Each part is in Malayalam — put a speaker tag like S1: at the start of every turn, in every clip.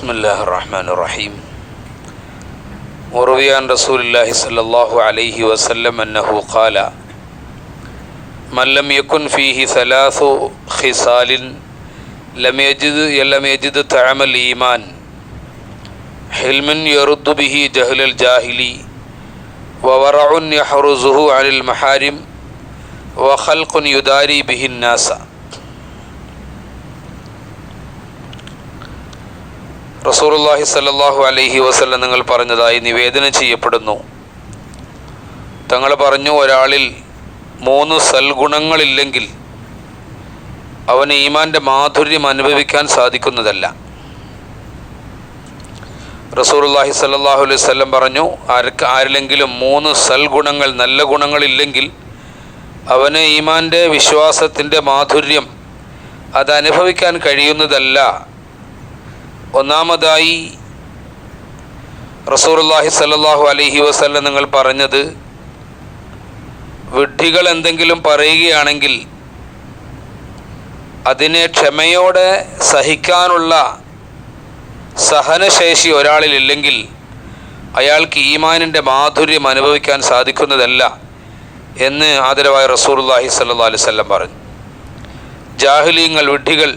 S1: بسم الله الرحمن الرحيم وروي عن رسول الله صلى الله عليه وسلم أنه قال من لم يكن فيه ثلاث خصال لم يجد لم يجد طعم الإيمان حلم يرد به جهل الجاهل وورع يحرزه عن المحارم وخلق يداري به الناس റസൂറുല്ലാഹി സല്ലാഹു അലൈഹി വസല്ലം നിങ്ങൾ പറഞ്ഞതായി നിവേദനം ചെയ്യപ്പെടുന്നു. തങ്ങൾ പറഞ്ഞു ഒരാളിൽ മൂന്ന് സൽഗുണങ്ങളില്ലെങ്കിൽ അവന് ഈമാന്റെ മാധുര്യം അനുഭവിക്കാൻ സാധിക്കുന്നതല്ല. റസൂറുല്ലാഹി സല്ലാഹു അലൈഹി വല്ലം പറഞ്ഞു ആർക്ക് ആരിലെങ്കിലും മൂന്ന് സൽഗുണങ്ങൾ നല്ല ഗുണങ്ങളില്ലെങ്കിൽ അവന് ഈമാന്റെ വിശ്വാസത്തിന്റെ മാധുര്യം അതനുഭവിക്കാൻ കഴിയുന്നതല്ല. ഒന്നാമതായി റസൂർല്ലാഹി സല്ലാഹു അലഹി വസല്ല നിങ്ങൾ പറഞ്ഞത് വിഡ്ഢികൾ എന്തെങ്കിലും പറയുകയാണെങ്കിൽ അതിനെ ക്ഷമയോടെ സഹിക്കാനുള്ള സഹനശേഷി ഒരാളിലില്ലെങ്കിൽ അയാൾക്ക് ഈമാനിന്റെ മാധുര്യം അനുഭവിക്കാൻ സാധിക്കുന്നതല്ല എന്ന് ആദരവായ റസൂർല്ലാഹി സല്ലാ അലൈവല്ലം പറഞ്ഞു. ജാഹ്ലീങ്ങൾ വിഡ്ഢികൾ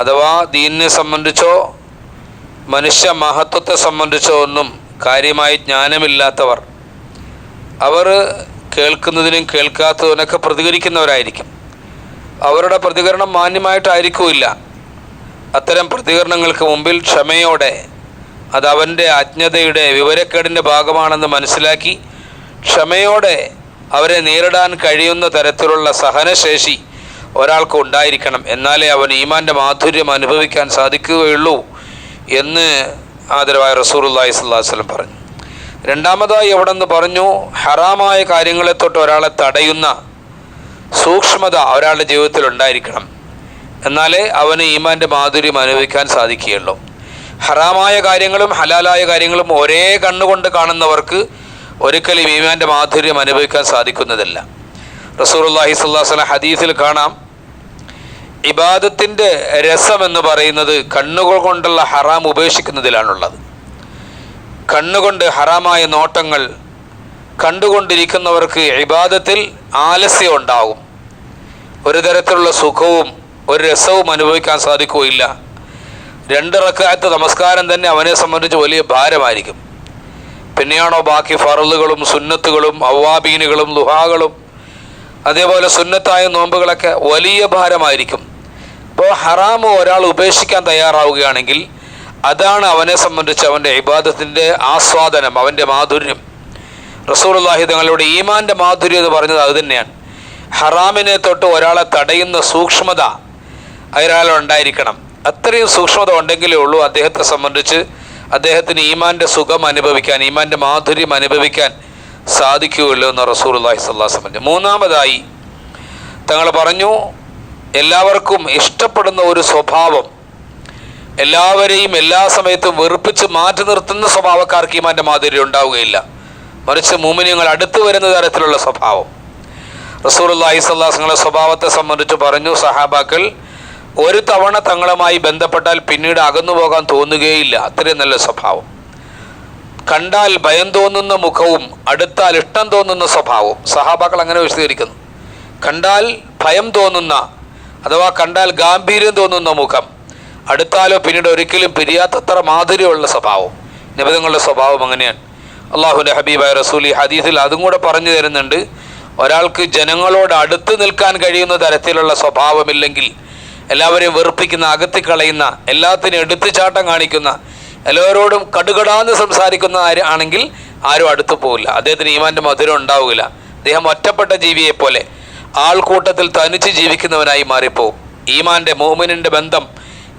S1: അഥവാ ദീനിനെ സംബന്ധിച്ചോ മനുഷ്യ മഹത്വത്തെ സംബന്ധിച്ചോ ഒന്നും കാര്യമായി ജ്ഞാനമില്ലാത്തവർ അവർ കേൾക്കുന്നതിനും കേൾക്കാത്തതിനൊക്കെ പ്രതികരിക്കുന്നവരായിരിക്കും. അവരുടെ പ്രതികരണം മാന്യമായിട്ടായിരിക്കില്ല അത്തരം പ്രതികരണങ്ങൾക്ക് മുമ്പിൽ ക്ഷമയോടെ അത് അവന്റെ അജ്ഞതയുടെ വിവരക്കേടിന്റെ ഭാഗമാണെന്ന് മനസ്സിലാക്കി ക്ഷമയോടെ അവരെ നേരിടാൻ കഴിയുന്ന തരത്തിലുള്ള സഹനശേഷി ഒരാൾക്ക് ഉണ്ടായിരിക്കണം. എന്നാലേ അവൻ ഈമാന്റെ മാധുര്യം അനുഭവിക്കാൻ സാധിക്കുകയുള്ളൂ എന്ന് ആദരവായ റസൂറുല്ലാഹി സ്വല്ലാ വല്ലം പറഞ്ഞു. രണ്ടാമതായി എവിടെന്ന് പറഞ്ഞു ഹറാമായ കാര്യങ്ങളെ തൊട്ട് ഒരാളെ തടയുന്ന സൂക്ഷ്മത ഒരാളുടെ ജീവിതത്തിൽ ഉണ്ടായിരിക്കണം. എന്നാലേ അവന് ഈമാന്റെ മാധുര്യം അനുഭവിക്കാൻ സാധിക്കുകയുള്ളൂ. ഹറാമായ കാര്യങ്ങളും ഹലാലായ കാര്യങ്ങളും ഒരേ കണ്ണുകൊണ്ട് കാണുന്നവർക്ക് ഒരിക്കലും ഈമാന്റെ മാധുര്യം അനുഭവിക്കാൻ സാധിക്കുന്നതല്ല. റസൂർല്ലാഹി സ്വല്ലാസ്ലം ഹദീസിൽ കാണാം. ഇബാദത്തിന്റെ എന്ന് പറയുന്നത് കണ്ണുകൾ കൊണ്ടുള്ള ഹറാം ഉപേക്ഷിക്കുന്നതിലാണുള്ളത്. കണ്ണുകൊണ്ട് ഹറാമായ നോട്ടങ്ങൾ കണ്ടുകൊണ്ടിരിക്കുന്നവർക്ക് ഇബാദത്തിൽ ആലസ്യം ഉണ്ടാകും ഒരു തരത്തിലുള്ള സുഖവും ഒരു രസവും അനുഭവിക്കാൻ സാധിക്കുകയില്ല. രണ്ട് റക്കായത്ത് നമസ്കാരം തന്നെ അവനെ സംബന്ധിച്ച് വലിയ ഭാരമായിരിക്കും. പിന്നെയാണോ ബാക്കി ഫറലുകളും സുന്നത്തുകളും അവ്വാബീനുകളും ലുഹാകളും അതേപോലെ സുന്നത്തായ നോമ്പുകളൊക്കെ വലിയ ഭാരമായിരിക്കും. അപ്പോൾ ഹറാമ് ഒരാൾ ഉപേക്ഷിക്കാൻ തയ്യാറാവുകയാണെങ്കിൽ അതാണ് അവനെ സംബന്ധിച്ച് അവന്റെ ഇബാദത്തിന്റെ ആസ്വാദനം അവന്റെ മാധുര്യം. റസൂർല്ലാഹി തങ്ങളുടെ ഈമാന്റെ മാധുര്യം എന്ന് പറഞ്ഞത് അത് തന്നെയാണ്. ഹറാമിനെ തൊട്ട് ഒരാളെ തടയുന്ന സൂക്ഷ്മത അയാളുണ്ടായിരിക്കണം അത്രയും സൂക്ഷ്മത ഉണ്ടെങ്കിലേ ഉള്ളൂ അദ്ദേഹത്തെ സംബന്ധിച്ച് അദ്ദേഹത്തിന് ഈമാന്റെ സുഖം അനുഭവിക്കാൻ ഈമാന്റെ മാധുര്യം അനുഭവിക്കാൻ സാധിക്കുകയുള്ളൂ എന്ന് റസൂൽ അള്ളാഹി പറഞ്ഞു. മൂന്നാമതായി തങ്ങൾ പറഞ്ഞു എല്ലാവർക്കും ഇഷ്ടപ്പെടുന്ന ഒരു സ്വഭാവം എല്ലാവരെയും എല്ലാ സമയത്തും വെറുപ്പിച്ച് മാറ്റി നിർത്തുന്ന സ്വഭാവക്കാർക്ക് ഈമാന്റെ മാധുര്യം ഉണ്ടാവുകയില്ല. മറിച്ച് മൂമിനിയങ്ങൾ അടുത്തു വരുന്ന തരത്തിലുള്ള സ്വഭാവം. റസൂൽ അള്ളാഹി സ്വല്ലാസങ്ങളുടെ സ്വഭാവത്തെ സംബന്ധിച്ച് പറഞ്ഞു സഹാബാക്കൾ ഒരു തവണ തങ്ങളുമായി ബന്ധപ്പെട്ടാൽ പിന്നീട് അകന്നു പോകാൻ തോന്നുകയില്ല. അത്രയും നല്ല സ്വഭാവം. കണ്ടാൽ ഭയം തോന്നുന്ന മുഖവും അടുത്താൽ ഇഷ്ടം തോന്നുന്ന സ്വഭാവവും. സഹാബാക്കൾ അങ്ങനെ വിശദീകരിക്കുന്നു. കണ്ടാൽ ഭയം തോന്നുന്ന അഥവാ കണ്ടാൽ ഗാംഭീര്യം തോന്നുന്ന മുഖം അടുത്താലോ പിന്നീട് ഒരിക്കലും പിരിയാത്തത്ര മാധുര്യമുള്ള സ്വഭാവം. നിബിധങ്ങളുടെ സ്വഭാവം അങ്ങനെയാണ്. അള്ളാഹുന്റെ ഹബീബായ റസൂലി ഹദീസിൽ അതും കൂടെ പറഞ്ഞു തരുന്നുണ്ട്. ഒരാൾക്ക് ജനങ്ങളോട് അടുത്ത് നിൽക്കാൻ കഴിയുന്ന തരത്തിലുള്ള സ്വഭാവമില്ലെങ്കിൽ എല്ലാവരെയും വെറുപ്പിക്കുന്ന അകത്തിക്കളയുന്ന എല്ലാത്തിനും എടുത്തുചാട്ടം കാണിക്കുന്ന എല്ലാവരോടും കടുകടാന്ന് സംസാരിക്കുന്ന ആണെങ്കിൽ ആരും അടുത്തു പോകില്ല അദ്ദേഹത്തിന് ഈമാന്റെ മധുരം ഉണ്ടാവില്ല. അദ്ദേഹം ഒറ്റപ്പെട്ട ജീവിയെ പോലെ ആൾക്കൂട്ടത്തിൽ തനിച്ച് ജീവിക്കുന്നവനായി മാറിപ്പോവും. ഈമാന്റെ മോമിനിന്റെ ബന്ധം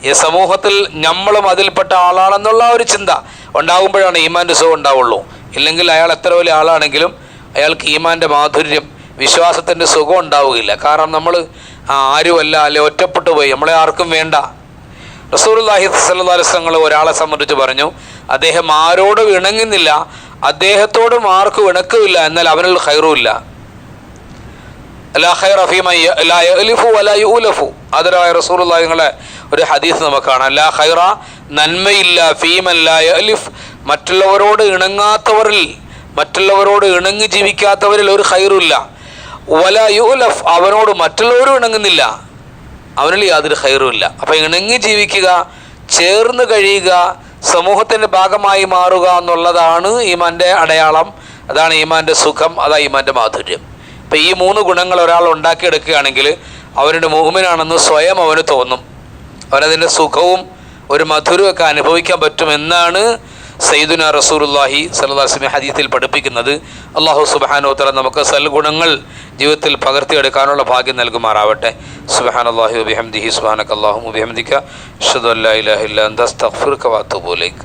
S1: ഈ സമൂഹത്തിൽ നമ്മളും അതിൽപ്പെട്ട ആളാണെന്നുള്ള ഒരു ചിന്ത ഉണ്ടാകുമ്പോഴാണ് ഈമാന്റെ സുഖം ഉണ്ടാവുള്ളൂ. ഇല്ലെങ്കിൽ അയാൾ എത്ര വലിയ ആളാണെങ്കിലും അയാൾക്ക് ഈമാന്റെ മാധുര്യം വിശ്വാസത്തിന്റെ സുഖം ഉണ്ടാവുകയില്ല. കാരണം നമ്മൾ ആരുമല്ല അല്ലെ ഒറ്റപ്പെട്ടു പോയി. നമ്മളെ ആർക്കും വേണ്ട. റസൂർല്ലാഹി സല്ലാസ്ലങ്ങൾ ഒരാളെ സംബന്ധിച്ച് പറഞ്ഞു അദ്ദേഹം ആരോടും ഇണങ്ങുന്നില്ല അദ്ദേഹത്തോടും ആർക്കും ഇണക്കുമില്ല എന്നാൽ അവനിൽ ഖൈറുമില്ല ലാ ഖൈറ ഫീമൻ യ- ലാ യഅലിഫു വലാ യുഅലഫു. ആദരവായ റസൂലുള്ളാഹി നിങ്ങളെ ഒരു ഹദീസ് നമുക്ക് കാണാം. ലാ ഖൈറ നന്മയില്ല ഫീമ ലാ യഅലിഫ്. മറ്റുള്ളവരോട് ഇണങ്ങാത്തവരിൽ മറ്റുള്ളവരോട് ഇണങ്ങി ജീവിക്കാത്തവരിൽ ഒരു ഖൈറുമില്ല വല യുലഫ് അവനോട് മറ്റുള്ളവരും ഇണങ്ങുന്നില്ല. അവനിൽ യാതൊരു ഹൈറും ഇല്ല. അപ്പം ഇണങ്ങി ജീവിക്കുക ചേർന്ന് കഴിയുക സമൂഹത്തിന്റെ ഭാഗമായി മാറുക എന്നുള്ളതാണ് ഈമാന്റെ അടയാളം. അതാണ് ഈമാന്റെ സുഖം അതാണ് ഈമാന്റെ മാധുര്യം. അപ്പം ഈ മൂന്ന് ഗുണങ്ങൾ ഒരാൾ ഉണ്ടാക്കിയെടുക്കുകയാണെങ്കിൽ അവരുടെ മുഹമ്മിനാണെന്ന് സ്വയം അവന് തോന്നും. അവനതിന്റെ സുഖവും ഒരു മധുരമൊക്കെ അനുഭവിക്കാൻ പറ്റുമെന്നാണ് സയ്യിദുന റസൂലുല്ലാഹി സല്ലാസ്മി ഹദീത്തിൽ പഠിപ്പിക്കുന്നത് അള്ളാഹു സുബാനോ തല നമുക്ക് സൽഗുണങ്ങൾ ജീവിതത്തിൽ പകർത്തിയെടുക്കാനുള്ള ഭാഗ്യം നൽകുമാറാവട്ടെ. സുബഹാൻ അള്ളാഹു അബിഹംദിഹി സുബാനക്ക് അള്ളാഹു ബിഹംദിക്ക അഷ്ഹദു അല്ലാ ഇലാഹ ഇല്ല അന്ത അസ്തഗ്ഫിറുക വഅത്തുബു ഇലൈക.